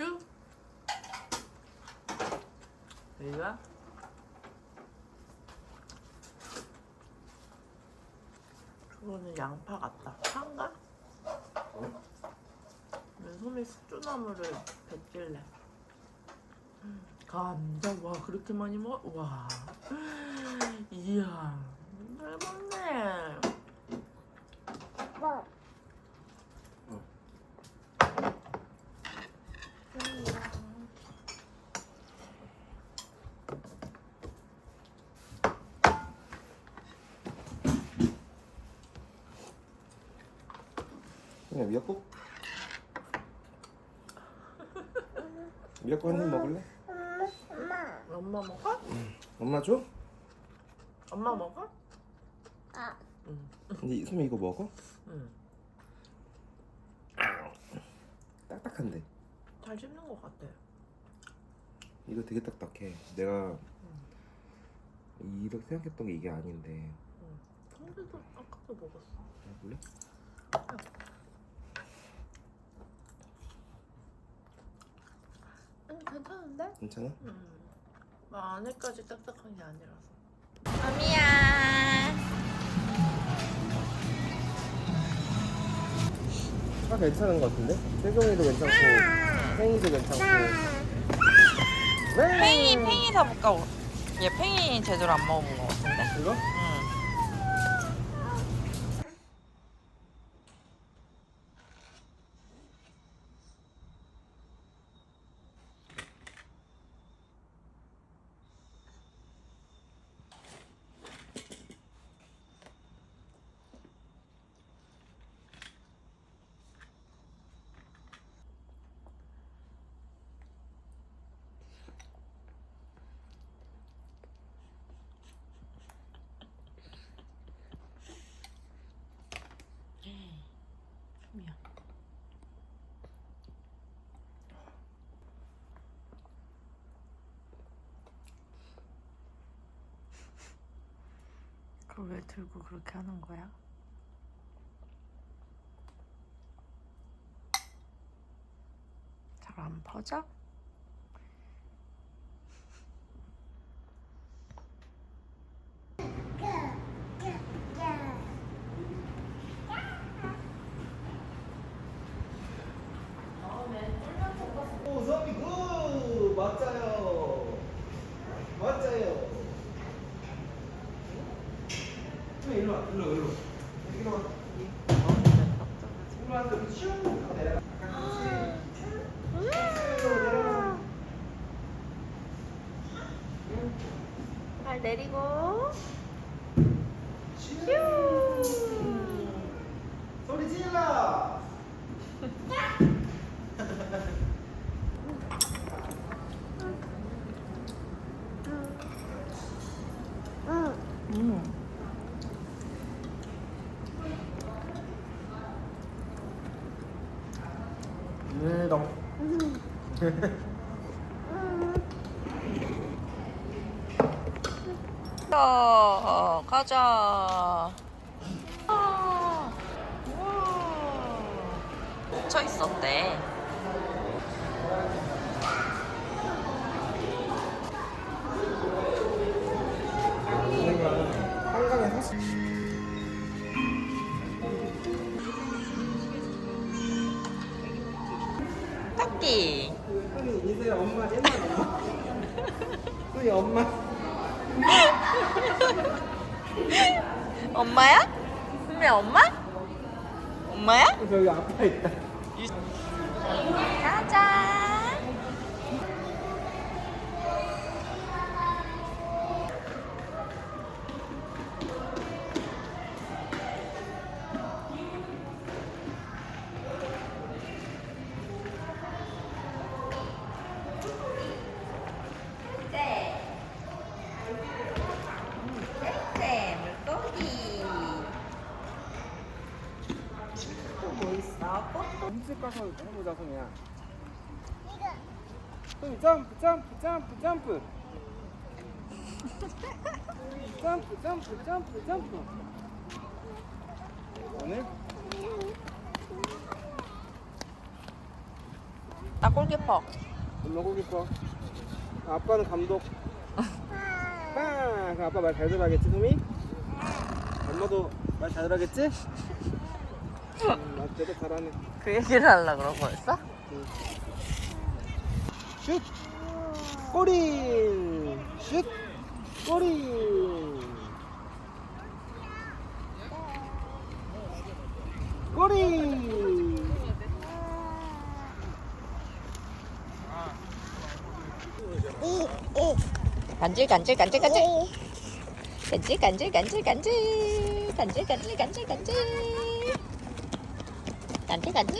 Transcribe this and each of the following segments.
맥주 여기가. 저거는 양파 같다. 파인가? 내 손에 숙주나물을 뱉길래? 감자. 와 그렇게 많이 먹어? 와. 이야. 잘 먹네. 그냥 미역국? 미역국 한 입 먹을래? 엄마, 엄마 먹어? 엄마 줘? 엄마 먹어? 아, 응. 근데 소미 이거 먹어? 응. 딱딱한데 잘 씹는 것 같아. 이거 되게 딱딱해 내가 이렇게 생각했던 게 이게 아닌데 성재도 아까도 먹었어. 볼래? 응 괜찮은데? 괜찮아? 응. 막 안에까지 딱딱한 게 아니라서. 어미야. 차 괜찮은 거 같은데? 세종이도 괜찮고 팽이도 괜찮고 팽이 팽이 사볼까? 얘 팽이 제대로 안 먹어본 것 같은데. 이거? 응. 미안. 그걸 왜 들고 그렇게 하는 거야? 잘 안 퍼져? 올라가서 내리고. 음. 어, 어, 가자, 가자. 와, 와. 묻혀 있었대. 토끼. 이제 엄마 옛날 엄마 소미 엄마 엄마야? 선배 엄마? 엄마야? 저기 아빠 있다 가자. 네, 물고기. 뭐 있어? 홈스 가서 해보자 소미야. 소미 점프 점프 점프 점프. 점프 점프 점프 점프. 오늘? 나 골키퍼. 놀고 싶어 아빠는 감독. 아빠 그 아빠 말 잘 들어가겠지 소미? 엄마도 말 잘 들어가겠지? 음, 말 되게 잘하네 그 얘기를 하려 그런 거였어? 슛! 꼬린! 슛! 이, 이, 간질 간질 간질 간질 이. 간질 간질 간질 간질 간질 간질 간질 간질 어디 갔지?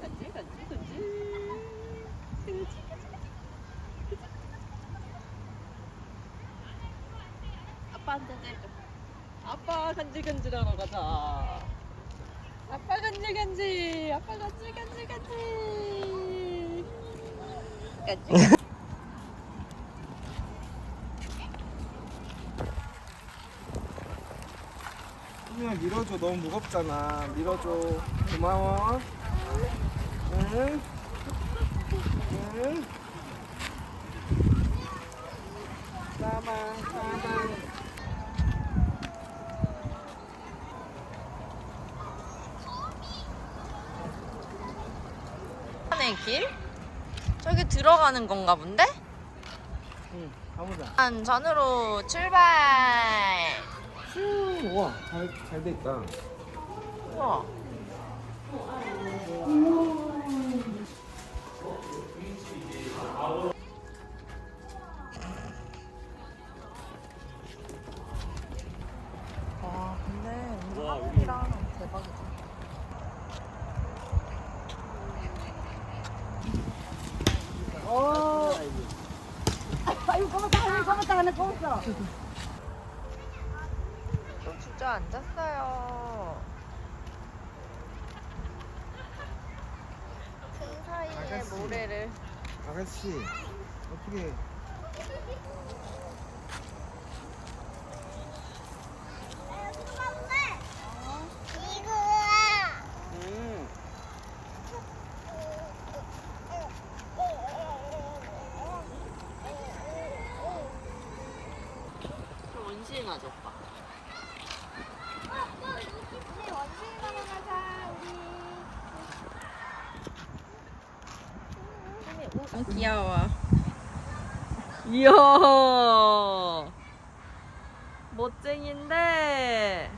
간질 간질 아빠한테 떼줘. 아빠 간질 간질 하러 가자. 아빠 간질 간질. 아빠 간질 간질 간질 간질 소미야 밀어줘 너무 무겁잖아 밀어줘 고마워 응? 응? 따방 안에 길? 저기 들어가는 건가 본데? 응 가보자 한 전으로 출발. 음, 우와, 잘, 잘 돼있다. 우와. 와, 근데 우리 한국이랑 대박이다. 어. 아이고, 고맙다, 고맙다, 고맙다, 고맙다. 진짜 앉았어요. 틈 사이에 아가씨. 모래를. 아가씨 어떻게. 음. 줬봐. 우리 원숭이 가면 가자, 우리. 아, 귀여워. 이야. 멋쟁인데.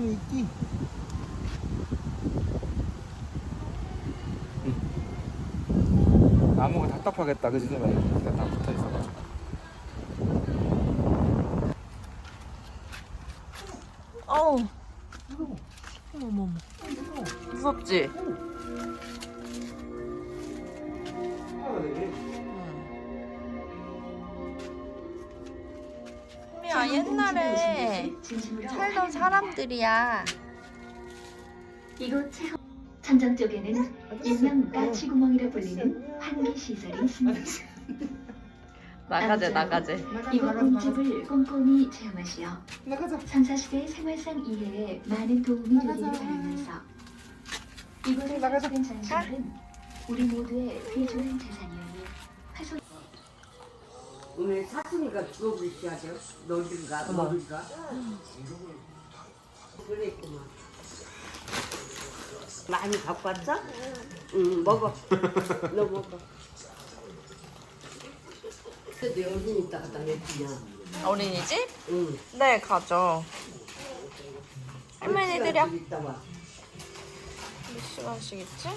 나무 있기 나무가 답답하겠다. 그지 좀다 붙어 있어가지고. 어우. 어머머머. 무섭지? 소 미야 옛날에 살던 사람들이야. 이곳 체험 천장 쪽에는 일명 까치구멍이라 불리는 환기 시설이 있습니다. 나가재 나가재. 이곳 음집을 꼼꼼히 체험하시어 나가자. 선사시대의 생활상 이해에 많은 도움이 되기를 바라면서 이곳에 설치된 전시물은 우리 모두의 귀중한 화소 오늘 사슴이가 죽어버리지 하죠? 너든가 너든가 그랬구만 많이 갖고 왔어? 응 먹어 너 먹어 근데 어디 있다가 다 냈냐 어린이집? 응 네 가죠. 할머니 드려. 이따 봐. 몇 시간씩이지?